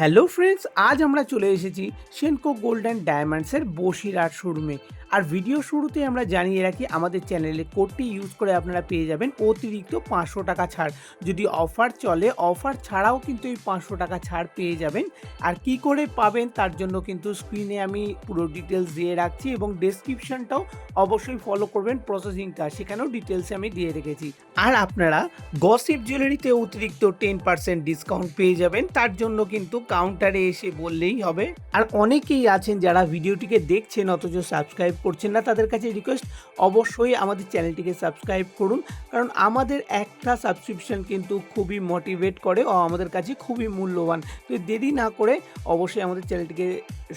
Hello friends আজ আমরা চলে এসেছি সেনকো গোল্ড অ্যান্ড ডায়মন্ডসের বসিরহাট শোরুমে। আর ভিডিও শুরুতে আমরা জানিয়ে রাখি, আমাদের চ্যানেলে কোডটি ইউজ করে আপনারা পেয়ে যাবেন অতিরিক্ত পাঁচশো টাকা ছাড়। যদি অফার চলে অফার ছাড়াও কিন্তু এই পাঁচশো টাকা ছাড় পেয়ে যাবেন। আর কি করে পাবেন তার জন্য কিন্তু স্ক্রিনে আমি পুরো ডিটেলস দিয়ে রাখছি এবং ডেসক্রিপশনটাও অবশ্যই ফলো করবেন প্রসেসিংটা সেখানেও ডিটেলস আমি দিয়ে রেখেছি। আর আপনারা গসিপ জুয়েলারিতে অতিরিক্ত টেন পার্সেন্ট ডিসকাউন্ট পেয়ে যাবেন, তার জন্য কিন্তু কাউন্টারে এসে বললেই হবে। আর অনেকেই আছেন যারা ভিডিওটিকে দেখছেন, অথচ সাবস্ক্রাইব করছেন না, তাদের কাছে রিকোয়েস্ট অবশ্যই আমাদের চ্যানেলটিকে সাবস্ক্রাইব করুন। কারণ আমাদের একটা সাবস্ক্রিপশন কিন্তু খুবই মোটিভেট করে ও আমাদের কাছে খুবই মূল্যবান। তো দেরি না করে অবশ্যই আমাদের চ্যানেলটিকে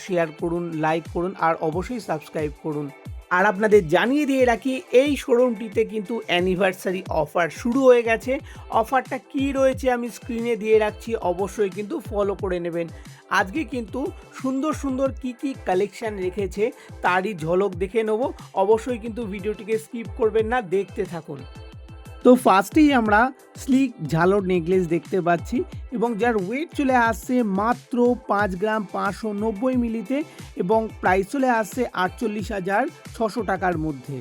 শেয়ার করুন লাইক করুন, আর অবশ্যই সাবস্ক্রাইব করুন। আর আপনাদের জানিয়ে দিয়ে রাখি, এই শোরুমটিতে কিন্তু অ্যানিভার্সারি অফার শুরু হয়ে গেছে। অফারটা কি রয়েছে আমি স্ক্রিনে দিয়ে রাখছি, অবশ্যই কিন্তু ফলো করে নেবেন। আজকে কিন্তু সুন্দর সুন্দর কি কি কালেকশান রেখেছে, তারই ঝলক দেখে নেব। অবশ্যই কিন্তু ভিডিওটিকে স্কিপ করবেন না, দেখতে থাকুন। তো ফার্স্টেই আমরা স্লিক ঝালর নেকলেস দেখতে পাচ্ছি এবং যার ওয়েট চলে আসছে মাত্র পাঁচ গ্রাম পাঁচশো নব্বই মিলিতে এবং প্রাইস চলে আসছে আটচল্লিশ হাজার ছশো টাকার মধ্যে।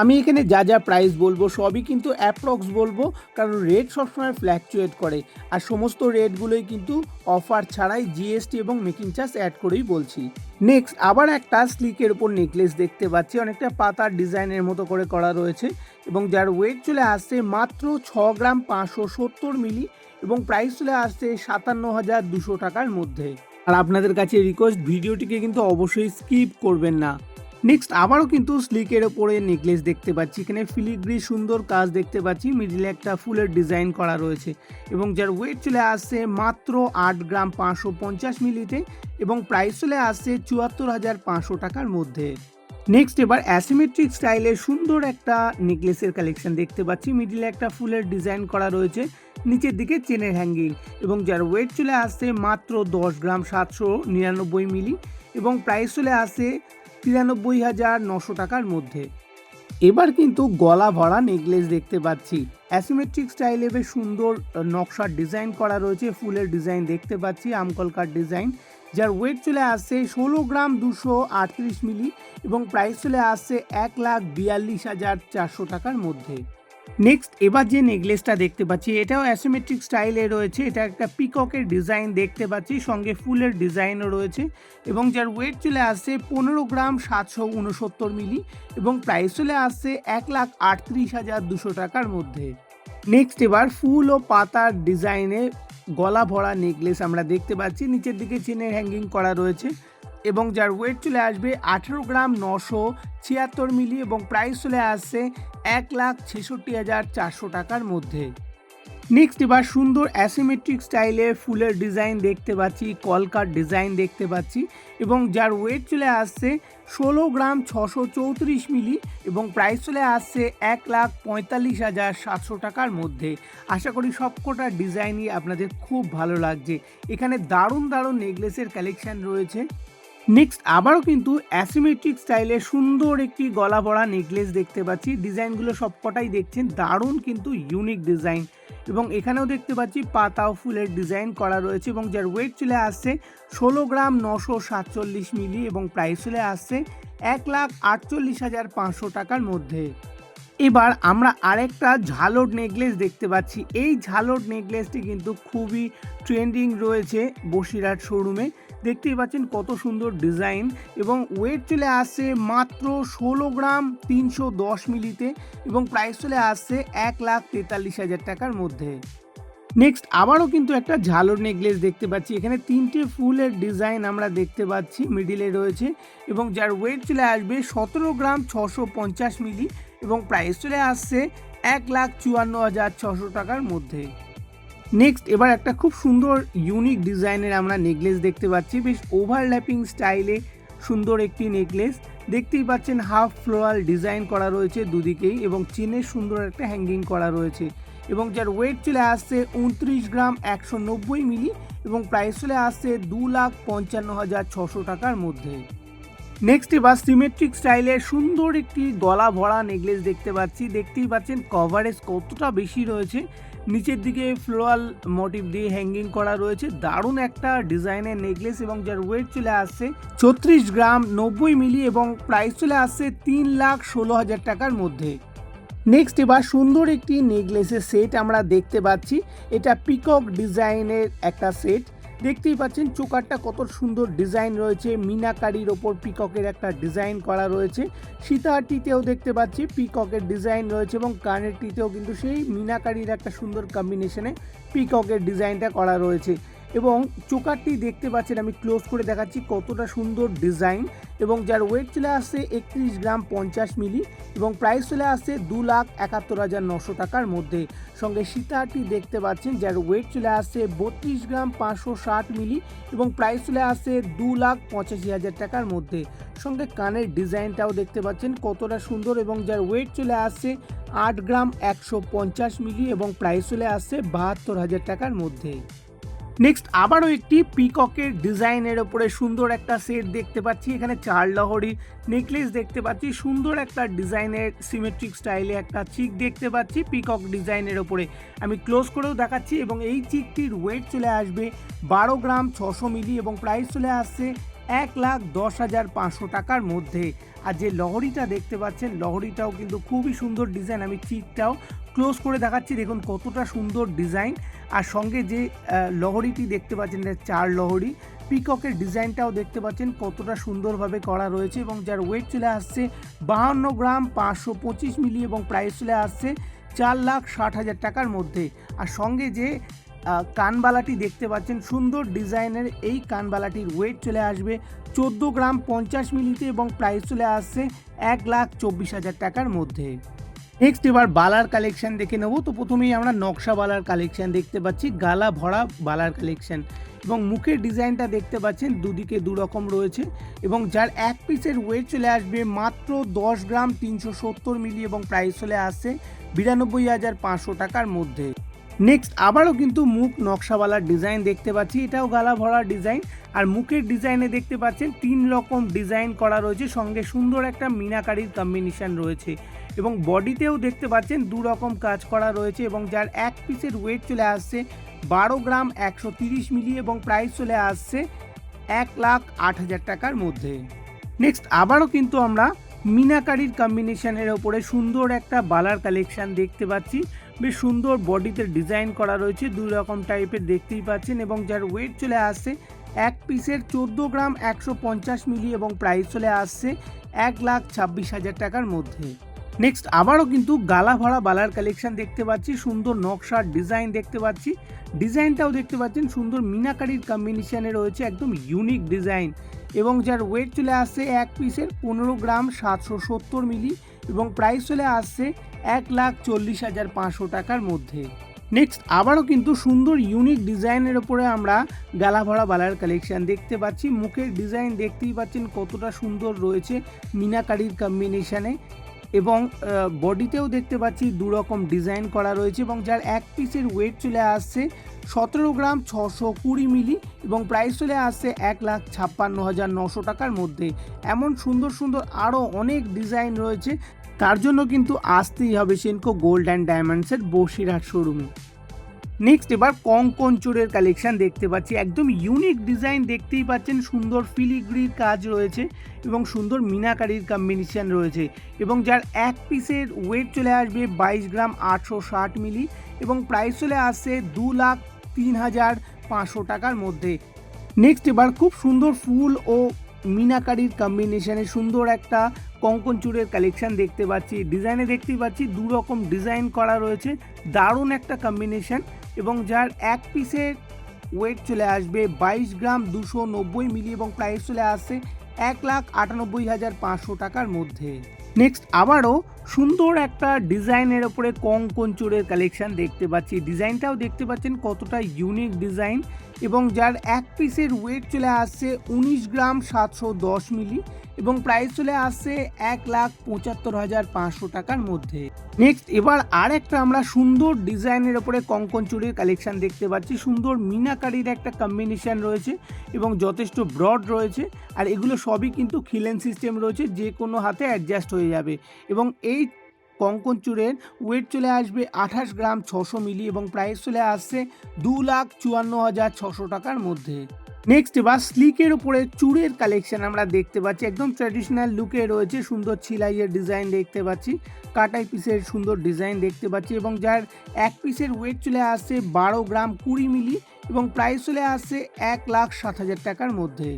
আমি এখানে যা যা প্রাইস বলব সবই কিন্তু অ্যাপ্রক্স বলব, কারণ রেট সবসময় ফ্ল্যাকচুয়েট করে। আর সমস্ত রেটগুলোই কিন্তু অফার ছাড়াই জিএসটি এবং মেকিং চার্জ অ্যাড করেই বলছি। নেক্সট আবার একটা স্লিকের উপর নেকলেস দেখতে পাচ্ছি। অনেকটা পাতার ডিজাইনের মতো করে করা রয়েছে এবং যার ওয়েট চলে আসছে মাত্র ছ গ্রাম পাঁচশো সত্তর মিলি এবং প্রাইস চলে আসছে সাতান্ন হাজার দুশো টাকার মধ্যে। আর আপনাদের কাছে রিকোয়েস্ট ভিডিওটিকে কিন্তু অবশ্যই স্কিপ করবেন না। নেক্সট আবারও কিন্তু স্লিকের ওপরে নেকলেস দেখতে পাচ্ছি। এখানে ফিলিগ্রি সুন্দর কাজ দেখতে পাচ্ছি। মিডিলে একটা ফুলের ডিজাইন করা রয়েছে এবং যার ওয়েট চলে আসছে মাত্র আট গ্রাম পাঁচশো পঞ্চাশ মিলিতে এবং প্রাইস চলে আসছে চুয়াত্তর হাজার পাঁচশো টাকার মধ্যে। নেক্সট এবার অ্যাসিমেট্রিক স্টাইলের সুন্দর একটা নেকলেসের কালেকশন দেখতে পাচ্ছি। মিডিলে একটা ফুলের ডিজাইন করা রয়েছে, নিচের দিকে চেনের হ্যাঙ্গিং এবং যার ওয়েট চলে আসছে মাত্র দশ গ্রাম সাতশো নিরানব্বই মিলি এবং প্রাইস চলে আসছে তিরানব্বই হাজার নশো টাকার মধ্যে। এবার কিন্তু গলা ভরা নেকলেস দেখতে পাচ্ছি। অ্যাসিমেট্রিক স্টাইলে বেশ সুন্দর নকশার ডিজাইন করা রয়েছে, ফুলের ডিজাইন দেখতে পাচ্ছি, আমকলকার ডিজাইন। যার ওয়েট চলে আসছে ষোলো গ্রাম দুশো আটত্রিশ মিলি এবং প্রাইস চলে আসছে এক লাখ বিয়াল্লিশ হাজার চারশো টাকার মধ্যে। নেক্সট এবার যে নেকলেসটা দেখতে পাচ্ছি, এটাও অ্যাসিমেট্রিক স্টাইলে রয়েছে। এটা একটা পিককের ডিজাইন দেখতে পাচ্ছি, সঙ্গে ফুলের ডিজাইনও রয়েছে এবং যার ওয়েট চলে আসছে পনেরো গ্রাম সাতশো উনসত্তর মিলি এবং প্রাইস চলে আসছে এক লাখ আটত্রিশ হাজার দুশো টাকার মধ্যে। নেক্সট এবার ফুল ও পাতার ডিজাইনে গলা ভরা নেকলেস আমরা দেখতে পাচ্ছি। নিচের দিকে চেনের হ্যাঙ্গিং করা রয়েছে। এবং যার ওয়েট চলে আসবে আঠেরো গ্রাম নশো ছিয়াত্তর মিলি এবং প্রাইস চলে আসছে এক লাখ ছেষট্টি হাজার চারশো টাকার মধ্যে। নেক্সট এবার সুন্দর অ্যাসিমেট্রিক স্টাইলে ফুলের ডিজাইন দেখতে পাচ্ছি, কলকার ডিজাইন দেখতে পাচ্ছি এবং যার ওয়েট চলে আসছে ষোলো গ্রাম ছশো চৌত্রিশ মিলি এবং প্রাইস চলে আসছে এক লাখ পঁয়তাল্লিশ হাজার সাতশো টাকার মধ্যে। আশা করি সবকটা ডিজাইনই আপনাদের খুব ভালো লাগছে। এখানে দারুণ দারুণ নেকলেসের কালেকশন রয়েছে। নেক্সট আবারও কিন্তু অ্যাসিমেট্রিক স্টাইলে সুন্দর একটি গলা ভরা নেকলেস দেখতে পাচ্ছি। ডিজাইনগুলো সবকটাই দেখছেন। দারুণ কিন্তু ইউনিক ডিজাইন এবং এখানেও দেখতে পাচ্ছি পাতা ও ফুলের ডিজাইন করা রয়েছে এবং যার ওয়েট চলে আসছে ষোলো গ্রাম নশো সাতচল্লিশ মিলি এবং প্রাইস চলে আসছে এক লাখ আটচল্লিশ হাজার পাঁচশো টাকার মধ্যে। এবার আমরা আরেকটা ঝালর নেকলেস দেখতে পাচ্ছি। এই ঝালর নেকলেসটি কিন্তু খুবই ট্রেন্ডিং রয়েছে বসিরহাট শোরুমে। দেখতেই পাচ্ছেন কত সুন্দর ডিজাইন এবং ওয়েট চলে আসছে মাত্র ষোলো গ্রাম তিনশো দশ মিলিতে এবং প্রাইস চলে আসছে এক লাখ তেতাল্লিশ হাজার টাকার মধ্যে। নেক্সট আবারও কিন্তু একটা ঝালর নেকলেস দেখতে পাচ্ছি। এখানে তিনটে ফুলের ডিজাইন আমরা দেখতে পাচ্ছি, মিডিলে রয়েছে এবং যার ওয়েট চলে আসবে সতেরো গ্রাম ছশো পঞ্চাশ মিলি এবং প্রাইস চলে আসছে এক লাখ চুয়ান্ন হাজার ছশো টাকার মধ্যে। নেক্সট এবার একটা খুব সুন্দর ইউনিক ডিজাইনের আমরা নেকলেস দেখতে পাচ্ছি। বেশ ওভারল্যাপিং স্টাইলে সুন্দর একটি নেকলেস দেখতেই পাচ্ছেন হাফ ফ্লোরাল ডিজাইন করা রয়েছে দুদিকেই এবং চিনের সুন্দর একটা হ্যাঙ্গিং করা রয়েছে। এবং যার ওয়েট চলে আসছে উনত্রিশ গ্রাম একশো নব্বই মিলি এবং প্রাইস চলে আসছে দু লাখ পঞ্চান্ন হাজার ছশো টাকার মধ্যে। নেক্সট এবার সিমেট্রিক স্টাইলের সুন্দর একটি গলা ভরা নেকলেস দেখতে পাচ্ছি। দেখতেই পাচ্ছেন কভারেজ কতটা বেশি রয়েছে। নিচের দিকে ফ্লোরাল মোটিভ দিয়ে হ্যাঙ্গিং করা রয়েছে। দারুণ একটা ডিজাইনের নেকলেস এবং যার ওয়েট চলে আসছে ছত্রিশ গ্রাম, নব্বই মিলি এবং প্রাইস চলে আসছে তিন লাখ ষোলো হাজার টাকার মধ্যে। নেক্সট এবার সুন্দর একটি নেকলেসের সেট আমরা দেখতে পাচ্ছি। এটা পিকক ডিজাইনের একটা সেট দেখতেই পাচ্ছেন চোকারটা কত সুন্দর ডিজাইন রয়েছে। মিনাকারির ওপর পিককের একটা ডিজাইন করা রয়েছে। সীতাহারটিতেও দেখতে পাচ্ছি পিককের ডিজাইন রয়েছে এবং কানেরটিতেও কিন্তু সেই মিনাকারির একটা সুন্দর কম্বিনেশনে পিককের ডিজাইনটা করা রয়েছে। এবং চোকারটি দেখতে পাচ্ছেন, আমি ক্লোজ করে দেখাচ্ছি কতটা সুন্দর ডিজাইন এবং যার ওয়েট চলে আসছে একত্রিশ গ্রাম পঞ্চাশ মিলি এবং প্রাইস চলে আসছে দু লাখ একাত্তর হাজার নশো টাকার মধ্যে। সঙ্গে সীতাহারটি দেখতে পাচ্ছেন, যার ওয়েট চলে আসছে বত্রিশ গ্রাম পাঁচশো ষাট মিলি এবং প্রাইস চলে আসছে দু লাখ পঁচাশি হাজার টাকার মধ্যে। সঙ্গে কানের ডিজাইনটাও দেখতে পাচ্ছেন, কতটা সুন্দর এবং যার ওয়েট চলে আসছে আট গ্রাম একশো পঞ্চাশ মিলি এবং প্রাইস চলে আসছে বাহাত্তর হাজার টাকার মধ্যে। নেক্সট আবারও একটি পিককের ডিজাইনের ওপরে সুন্দর একটা সেট দেখতে পাচ্ছি। এখানে চার লহরি নেকলেস দেখতে পাচ্ছি। সুন্দর একটা ডিজাইনের সিমেট্রিক স্টাইলে একটা চিক দেখতে পাচ্ছি পিকক ডিজাইনের ওপরে। আমি ক্লোজ করেও দেখাচ্ছি এবং এই চিকটির ওয়েট চলে আসবে বারো গ্রাম ছশো মিলি এবং প্রাইস চলে আসছে এক লাখ দশ হাজার পাঁচশো টাকার মধ্যে। আর যে লহরিটা দেখতে পাচ্ছেন, লহরিটাও কিন্তু খুবই সুন্দর ডিজাইন আমি চিকটাও ক্লোজ করে দেখাচ্ছি, দেখুন কতটা সুন্দর ডিজাইন আর সঙ্গে যে লহরিটি দেখতে পাচ্ছেন চার লহরি, পিককের ডিজাইনটাও দেখতে পাচ্ছেন কতটা সুন্দরভাবে করা রয়েছে এবং যার ওয়েট চলে আসছে বাহান্ন গ্রাম পাঁচশো পঁচিশ মিলি এবং প্রাইস চলে আসছে চার লাখ ষাট হাজার টাকার মধ্যে। আর সঙ্গে যে কানবালাটি দেখতে পাচ্ছেন, সুন্দর ডিজাইনের এই কানবালাটির ওয়েট চলে আসবে চোদ্দ গ্রাম পঞ্চাশ মিলিতে এবং প্রাইস চলে আসছে এক লাখ চব্বিশ হাজার টাকার মধ্যে। নেক্সট এবার বালার কালেকশন দেখে নেব। তো প্রথমেই আমরা নকশা বালার কালেকশন দেখতে পাচ্ছি, গালা ভরা বালার কালেকশন এবং মুখের ডিজাইনটা দেখতে পাচ্ছেন, দুদিকে দু রকম রয়েছে এবং যার এক পিসের ওয়েট চলে আসবে মাত্র দশ গ্রাম তিনশো সত্তর মিলি এবং প্রাইস চলে আসছে বিরানব্বই হাজার পাঁচশো টাকার মধ্যে। নেক্সট আবারও কিন্তু মুখ নকশাওয়ালার ডিজাইন দেখতে পাচ্ছি, এটাও গালা ভরা ডিজাইন আর মুখের ডিজাইনে দেখতে পাচ্ছেন তিন রকম ডিজাইন করা রয়েছে, সঙ্গে সুন্দর একটা মিনাকারির কম্বিনেশন রয়েছে। এবং বডিতেও দেখতে পাচ্ছেন দু রকম কাজ করা রয়েছে এবং যার এক পিসের ওয়েট চলে আসছে বারো গ্রাম একশো তিরিশ মিলি এবং প্রাইস চলে আসছে এক লাখ আট হাজার টাকার মধ্যে। নেক্সট আবারও কিন্তু আমরা মিনাকারির কম্বিনেশনের ওপরে সুন্দর একটা বালার কালেকশন দেখতে পাচ্ছি। বেশ সুন্দর বডিতে ডিজাইন করা রয়েছে দুই রকম টাইপের দেখতেই পাচ্ছেন এবং যার ওয়েট চলে আসছে এক পিসের চোদ্দ গ্রাম একশো পঞ্চাশ মিলি এবং প্রাইস চলে আসছে এক লাখ ছাব্বিশ হাজার টাকার মধ্যে। নেক্সট আবারও কিন্তু গালা ভরা বালার কালেকশন দেখতে পাচ্ছি, সুন্দর নকশার ডিজাইন দেখতে পাচ্ছি। ডিজাইনটাও দেখতে পাচ্ছেন, সুন্দর মিনাকারির কম্বিনেশনে রয়েছে, একদম ইউনিক ডিজাইন এবং যার ওয়েট চলে আসছে এক পিসের পনেরো গ্রাম সাতশো সত্তর মিলি, এবং প্রাইস চলে আসছে এক লাখ চল্লিশ হাজার পাঁচশো টাকার মধ্যে। নেক্সট আবারও কিন্তু সুন্দর ইউনিক ডিজাইনের ওপরে আমরা গালা ভরা বালার কালেকশন দেখতে পাচ্ছি। মুখের ডিজাইন দেখতেই পাচ্ছেন কতটা সুন্দর রয়েছে মিনাকারির কম্বিনেশনে এবং বডিতেও দেখতে পাচ্ছি দুরকম ডিজাইন করা রয়েছে এবং যার এক পিসের ওয়েট চলে আসছে সতেরো গ্রাম ছশো কুড়ি মিলি এবং প্রাইস চলে আসছে এক লাখ ছাপ্পান্ন হাজার নশো টাকার মধ্যে। এমন সুন্দর সুন্দর আরও অনেক ডিজাইন রয়েছে। তার জন্য কিন্তু আসতেই হবে সেনকো গোল্ড অ্যান্ড ডায়মন্ডসের বসিরহাট শোরুমে নেক্সট এবার কঙ্কন চোরের কালেকশন দেখতে পাচ্ছি। একদম ইউনিক ডিজাইন দেখতেই পাচ্ছেন। সুন্দর ফিলিগ্রির কাজ রয়েছে এবং সুন্দর মিনাকারির কম্বিনেশন রয়েছে এবং যার এক পিসের ওয়েট চলে আসবে বাইশ গ্রাম আটশো ষাট মিলি এবং প্রাইস চলে আসছে দু লাখ তিন হাজার পাঁচশো টাকার মধ্যে। নেক্সট এবার খুব সুন্দর ফুল ও মিনাকারির কম্বিনেশনে সুন্দর একটা কঙ্কন চূড়ের কালেকশন দেখতে পাচ্ছি। ডিজাইনে দেখতেই পাচ্ছি দু রকম ডিজাইন করা রয়েছে। দারুণ একটা কম্বিনেশন এবং যার এক পিসের ওয়েট চলে আসবে বাইশ গ্রাম দুশো নব্বই মিলি এবং প্রাইস চলে আসছে এক লাখ আটানব্বই হাজার পাঁচশো টাকার মধ্যে। নেক্সট আবারও সুন্দর একটা ডিজাইনের ওপরে কঙ্কন চোরের কালেকশান দেখতে পাচ্ছি। ডিজাইনটাও দেখতে পাচ্ছেন কতটা ইউনিক ডিজাইন এবং যার এক পিসের ওয়েট চলে আসছে উনিশ গ্রাম সাতশো দশ মিলি এবং প্রাইস চলে আসছে এক লাখ পঁচাত্তর হাজার পাঁচশো টাকার মধ্যে। নেক্সট এবার আর একটা আমরা সুন্দর ডিজাইনের ওপরে কঙ্কন চুরির কালেকশন দেখতে পাচ্ছি। সুন্দর মিনাকারির একটা কম্বিনেশন রয়েছে এবং যথেষ্ট ব্রড রয়েছে আর এগুলো সবই কিন্তু খিলেন সিস্টেম রয়েছে, যে কোনো হাতে অ্যাডজাস্ট হয়ে যাবে। এবং এই কঙ্কন চূড়ের ওয়েট চলে আসবে আঠাশ গ্রাম ছশো মিলি এবং প্রাইস চলে আসছে দু লাখ চুয়ান্ন হাজার ছশো টাকার মধ্যে। নেক্সট এবার স্লিকের উপরে চূড়ের কালেকশন আমরা দেখতে পাচ্ছি। একদম ট্র্যাডিশনাল লুকে রয়েছে, সুন্দর ছিলাইয়ের ডিজাইন দেখতে পাচ্ছি, কাটাই পিসের সুন্দর ডিজাইন দেখতে পাচ্ছি এবং যার এক পিসের ওয়েট চলে আসছে বারো গ্রাম কুড়ি মিলি এবং প্রাইস চলে আসছে এক লাখ সাত হাজার টাকার মধ্যে।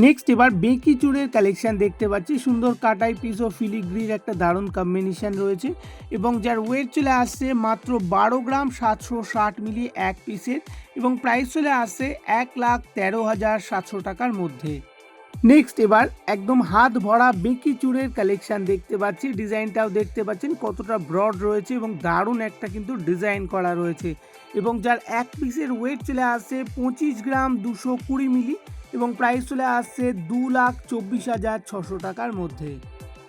নেক্সট এবার বেঁকি চূড়ের কালেকশন দেখতে পাচ্ছি। সুন্দর কাটাই পিস ও ফিলিগ্রির একটা দারুণ কম্বিনেশন রয়েছে এবং যার ওয়েট চলে আসছে মাত্র বারো গ্রাম সাতশো ষাট মিলি এক পিসের এবং প্রাইস চলে আসছে এক লাখ তেরো হাজার সাতশো টাকার মধ্যে। নেক্সট এবার একদম হাত ভরা বেঁকি চূড়ের কালেকশন দেখতে পাচ্ছি। ডিজাইনটাও দেখতে পাচ্ছেন কতটা ব্রড রয়েছে এবং দারুণ একটা কিন্তু ডিজাইন করা রয়েছে এবং যার এক পিসের ওয়েট চলে আসছে পঁচিশ গ্রাম দুশো কুড়ি মিলি এবং প্রাইস চলে আসছে দু লাখ চব্বিশ হাজার ছশো টাকার মধ্যে।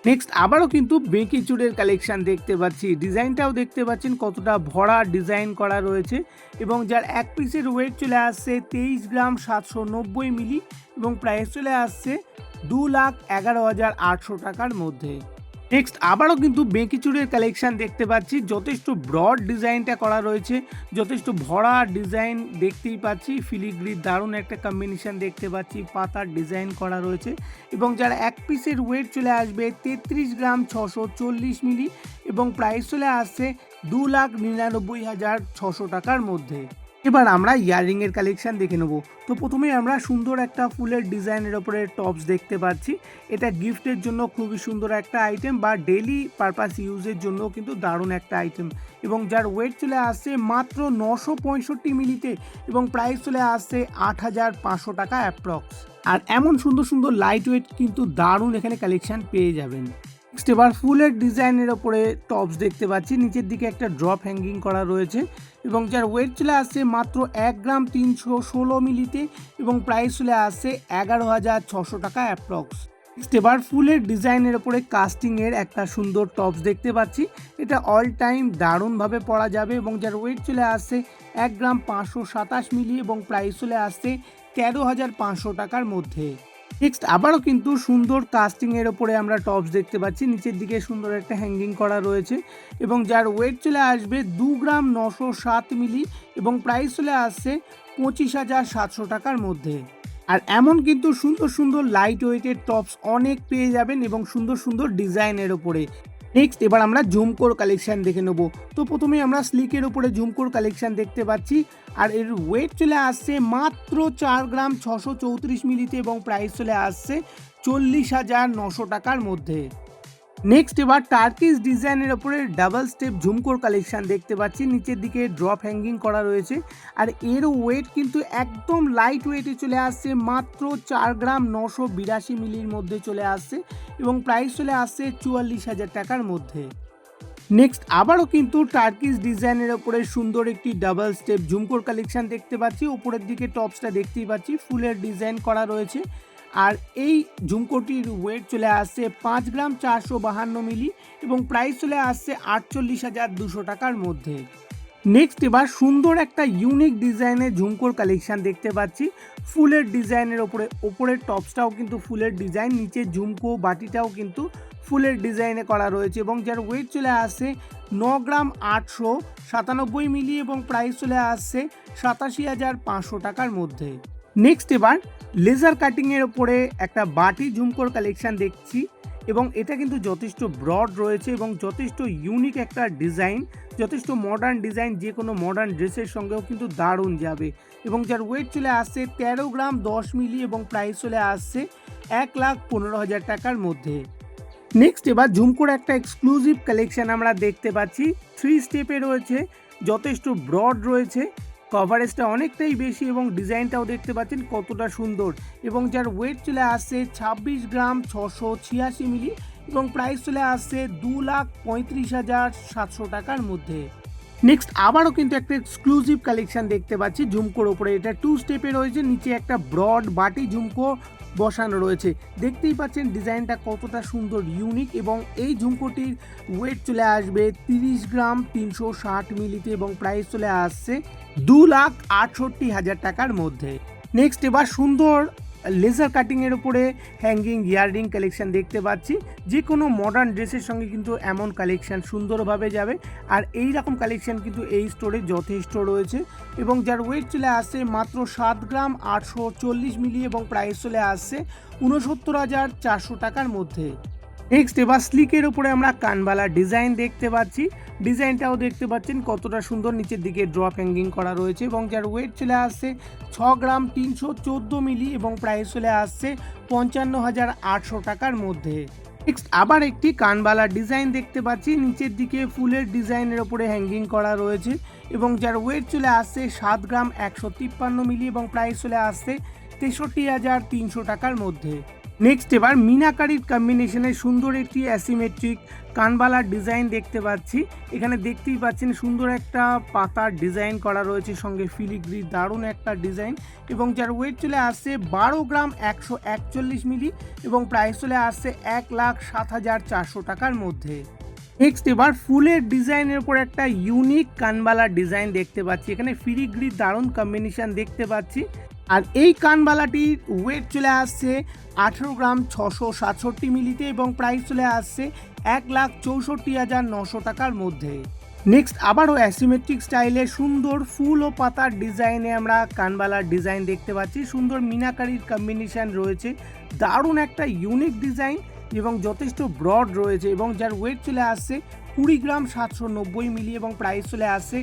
নেক্সট আবারও কিন্তু বেঁকি চুড়ের কালেকশান দেখতে পাচ্ছি। ডিজাইনটাও দেখতে পাচ্ছেন কতটা ভরা ডিজাইন করা রয়েছে এবং যার এক পিসের ওয়েট চলে আসছে তেইশ গ্রাম সাতশো নব্বই মিলি এবং প্রাইস চলে আসছে দু লাখ এগারো হাজার আটশো টাকার মধ্যে। নেক্সট আবারও কিন্তু বেঁকি চুড়ের কালেকশন দেখতে পাচ্ছি। যথেষ্ট ব্রড ডিজাইনটা করা রয়েছে। যথেষ্ট ভরা ডিজাইন দেখতেই পাচ্ছি। ফিলিগ্রির দারুণ একটা কম্বিনেশন দেখতে পাচ্ছি। পাতার ডিজাইন করা রয়েছে। এবং যার এক পিসের ওয়েট চলে আসবে, তেত্রিশ গ্রাম ছশো চল্লিশ মিলি এবং প্রাইস চলে আসছে দু লাখ নিরানব্বই হাজার ছশো টাকার মধ্যে। এবার আমরা ইয়াররিংয়ের কালেকশন দেখে নেব। তো প্রথমেই আমরা সুন্দর একটা ফুলের ডিজাইনের ওপরে টপস দেখতে পাচ্ছি। এটা গিফটের জন্য খুবই সুন্দর একটা আইটেম বা ডেলি পারপাস ইউজের জন্য কিন্তু দারুণ একটা আইটেম এবং যার ওয়েট চলে আসছে মাত্র নশো পঁয়ষট্টি মিলিতে এবং প্রাইস চলে আসছে আট হাজার পাঁচশো টাকা অ্যাপ্রক্স আর এমন সুন্দর সুন্দর লাইট ওয়েট কিন্তু দারুণ এখানে কালেকশন পেয়ে যাবেন। নেক্সট এবার ফুলের ডিজাইনের ওপরে টপস দেখতে পাচ্ছি। নিচের দিকে একটা ড্রপ হ্যাঙ্গিং করা রয়েছে। এবং যার ওয়েট চলে আসছে মাত্র এক গ্রাম তিনশো ষোলো মিলিতে এবং প্রাইস চলে আসছে এগারো হাজার ছশো টাকা অ্যাপ্রক্স নেক্সট এবার ফুলের ডিজাইনের ওপরে কাস্টিংয়ের একটা সুন্দর টপস দেখতে পাচ্ছি। এটা অল টাইম দারুণভাবে পরা যাবে এবং যার ওয়েট চলে আসছে এক গ্রাম পাঁচশো সাতাশ মিলি এবং প্রাইস চলে আসছে তেরো হাজার পাঁচশো টাকার মধ্যে। নেক্সট আবারও কিন্তু সুন্দর কাস্টিংয়ের ওপরে আমরা টপস দেখতে পাচ্ছি। নিচের দিকে সুন্দর একটা হ্যাঙ্গিং করা রয়েছে এবং যার ওয়েট চলে আসবে দু গ্রাম নশো সাত মিলি এবং প্রাইস চলে আসছে পঁচিশ হাজার সাতশো টাকার মধ্যে। আর এমন কিন্তু সুন্দর সুন্দর লাইট ওয়েটের টপস অনেক পেয়ে যাবেন এবং সুন্দর সুন্দর ডিজাইনের ওপরে। নেক্সট এবার আমরা জুমকোর কালেকশান দেখে নেব। তো প্রথমে আমরা স্লিকের উপরে জুমকোর কালেকশান দেখতে পাচ্ছি। আর এর ওয়েট চলে আসছে মাত্র চার গ্রাম ছশো চৌত্রিশ মিলিতে এবং প্রাইস চলে আসছে চল্লিশ হাজার নশো টাকার মধ্যে। নেক্সট এবার টার্কিস ডিজাইনের ওপরে ডাবল স্টেপ ঝুমকোর কালেকশন দেখতে পাচ্ছি। নিচের দিকে ড্রপ হ্যাঙ্গিং করা রয়েছে। আর এর ওয়েট কিন্তু একদম লাইট ওয়েটে চলে আসছে। মাত্র চার গ্রাম নশো বিরাশি মিলির মধ্যে চলে আসছে এবং প্রাইস চলে আসছে চুয়াল্লিশ হাজার টাকার মধ্যে। নেক্সট আবারও কিন্তু টার্কিস ডিজাইনের ওপরে সুন্দর একটি ডাবল স্টেপ ঝুমকোর কালেকশন দেখতে পাচ্ছি। উপরের দিকে টপসটা দেখতেই পাচ্ছি। ফুলের ডিজাইন করা রয়েছে। আর এই ঝুমকোটির ওয়েট চলে আসছে পাঁচ গ্রাম চারশো বাহান্ন মিলি এবং প্রাইস চলে আসছে আটচল্লিশ হাজার দুশো টাকার মধ্যে। নেক্সট এবার সুন্দর একটা ইউনিক ডিজাইনের ঝুমকোর কালেকশন দেখতে পাচ্ছি। ফুলের ডিজাইনের ওপরে, ওপরের টপসটাও কিন্তু ফুলের ডিজাইন নিচে ঝুমকো বাটিটাও কিন্তু ফুলের ডিজাইনে করা রয়েছে এবং যার ওয়েট চলে আসছে ন গ্রাম আটশো সাতানব্বই মিলি এবং প্রাইস চলে আসছে সাতাশি হাজার পাঁচশো টাকার মধ্যে। নেক্সট এবার লেজার কাটিংয়ের ওপরে একটা বাটি ঝুমকোর কালেকশন দেখছি এবং এটা কিন্তু যথেষ্ট ব্রড রয়েছে এবং যথেষ্ট ইউনিক একটা ডিজাইন যথেষ্ট মডার্ন ডিজাইন যে কোনো মডার্ন ড্রেসের সঙ্গেও কিন্তু দারুণ যাবে। এবং যার ওয়েট চলে আসছে তেরো গ্রাম দশ মিলি এবং প্রাইস চলে আসছে এক লাখ পনেরো হাজার টাকার মধ্যে। নেক্সট এবার ঝুমকোর একটা এক্সক্লুসিভ কালেকশন আমরা দেখতে পাচ্ছি। থ্রি স্টেপে রয়েছে, যথেষ্ট ব্রড রয়েছে কভারেজটা অনেকটাই বেশি এবং ডিজাইনটাও দেখতে পাচ্ছেন কতটা সুন্দর। এবং যার ওয়েট চলে আসছে ছাব্বিশ গ্রাম ছশো ছিয়াশি মিলি এবং প্রাইস চলে আসছে দু লাখ পঁয়ত্রিশ হাজার সাতশো টাকার মধ্যে। নেক্সট আবারও কিন্তু একটা এক্সক্লুসিভ কালেকশন দেখতে পাচ্ছি। ঝুমকোর ওপরে এটা টু স্টেপে রয়েছে, নিচে একটা ব্রড বাটি ঝুমকো বসানো রয়েছে। দেখতেই পাচ্ছেন ডিজাইনটা কতটা সুন্দর ইউনিক এবং এই ঝুমকোটির ওয়েট চলে আসবে তিরিশ গ্রাম তিনশো ষাট মিলিতে এবং প্রাইস চলে আসছে দু লাখ আটষট্টি হাজার টাকার মধ্যে। নেক্সট এবার সুন্দর লেজার কাটিংয়ের উপরে হ্যাঙ্গিং ইয়াররিং কালেকশন দেখতে পাচ্ছি। যে কোনো মডার্ন ড্রেসের সঙ্গে কিন্তু এমন কালেকশন সুন্দরভাবে যাবে। আর এই রকম কালেকশন কিন্তু এই স্টোরে যথেষ্ট রয়েছে। এবং যার ওয়েট চলে আসছে মাত্র সাত গ্রাম আটশো চল্লিশ মিলি এবং প্রাইস চলে আসছে ঊনসত্তর হাজার চারশো টাকার মধ্যে। নেক্সট এবার স্লিকের উপরে আমরা কানবালা ডিজাইন দেখতে পাচ্ছি। ডিজাইনটাও দেখতে পাচ্ছেন, কতটা সুন্দর নিচের দিকে ড্রপ হ্যাঙ্গিং করা রয়েছে এবং যার ওয়েট চলে আসছে ছ গ্রাম তিনশো চোদ্দ মিলি এবং প্রাইস চলে আসছে পঞ্চান্ন হাজার আটশো টাকার মধ্যে। নেক্সট আবার একটি কানবালা ডিজাইন দেখতে পাচ্ছি, নিচের দিকে ফুলের ডিজাইনের ওপরে হ্যাঙ্গিং করা রয়েছে এবং যার ওয়েট চলে আসছে সাত গ্রাম একশো তিপ্পান্ন মিলি এবং প্রাইস চলে আসছে তেষট্টি হাজার তিনশো টাকার মধ্যে। নেক্সট এবার মিনাকারির কম্বিনেশনে সুন্দর একটি অ্যাসিমেট্রিক কানবালার ডিজাইন দেখতে পাচ্ছি। এখানে দেখতেই পাচ্ছেন সুন্দর একটা পাতার ডিজাইন করা রয়েছে, সঙ্গে ফিলিগ্রি দারুণ একটা ডিজাইন এবং যার ওয়েট চলে আসছে বারো গ্রাম একশো একচল্লিশ মিলি এবং প্রাইস চলে আসছে এক লাখ সাত হাজার চারশো টাকার মধ্যে। নেক্সট এবার ফুলের ডিজাইনের উপর একটা ইউনিক কানবালার ডিজাইন দেখতে পাচ্ছি। এখানে ফিলিগ্রি দারুণ কম্বিনেশন দেখতে পাচ্ছি। আর এই কানবালাটির ওয়েট চলে আসছে আঠেরো গ্রাম ছশো সাতষট্টি মিলিতে এবং প্রাইস চলে আসছে এক লাখ চৌষট্টি হাজার নশো টাকার মধ্যে। নেক্সট আবারও অ্যাসিমেট্রিক স্টাইলে সুন্দর ফুল ও পাতার ডিজাইনে আমরা কানবালার ডিজাইন দেখতে পাচ্ছি। সুন্দর মিনাকারির কম্বিনেশন রয়েছে। দারুণ একটা ইউনিক ডিজাইন এবং যথেষ্ট ব্রড রয়েছে এবং যার ওয়েট চলে আসছে কুড়ি গ্রাম সাতশো নব্বই মিলি এবং প্রাইস চলে আসছে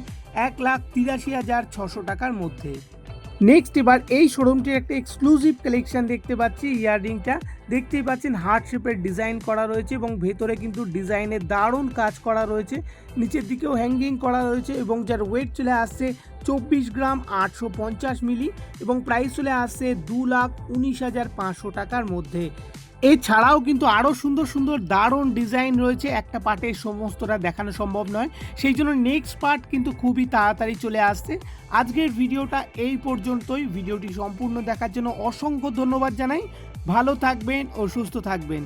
এক লাখ তিরাশি হাজার ছশো টাকার মধ্যে। নেক্সট এবার এই শোরুমটির একটা এক্সক্লুসিভ কালেকশন দেখতে পাচ্ছি, ইয়াররিংটা। দেখতেই পাচ্ছেন হার্ট শেপের ডিজাইন করা রয়েছে এবং ভেতরে কিন্তু ডিজাইনে দারুণ কাজ করা রয়েছে। নিচের দিকেও হ্যাঙ্গিং করা রয়েছে এবং যার ওয়েট চলে আসছে চব্বিশ গ্রাম আটশো পঞ্চাশ মিলি এবং প্রাইস চলে আসছে দু লাখ উনিশ হাজার পাঁচশো টাকার মধ্যে। এছাড়াও কিন্তু আরও সুন্দর সুন্দর দারুণ ডিজাইন রয়েছে। একটা পার্টের সমস্তটা দেখানো সম্ভব নয়। সেই জন্য নেক্সট পার্ট কিন্তু খুবই তাড়াতাড়ি চলে আসছে। আজকের ভিডিওটা এই পর্যন্তই। ভিডিওটি সম্পূর্ণ দেখার জন্য অসংখ্য ধন্যবাদ জানাই। ভালো থাকবেন ও সুস্থ থাকবেন।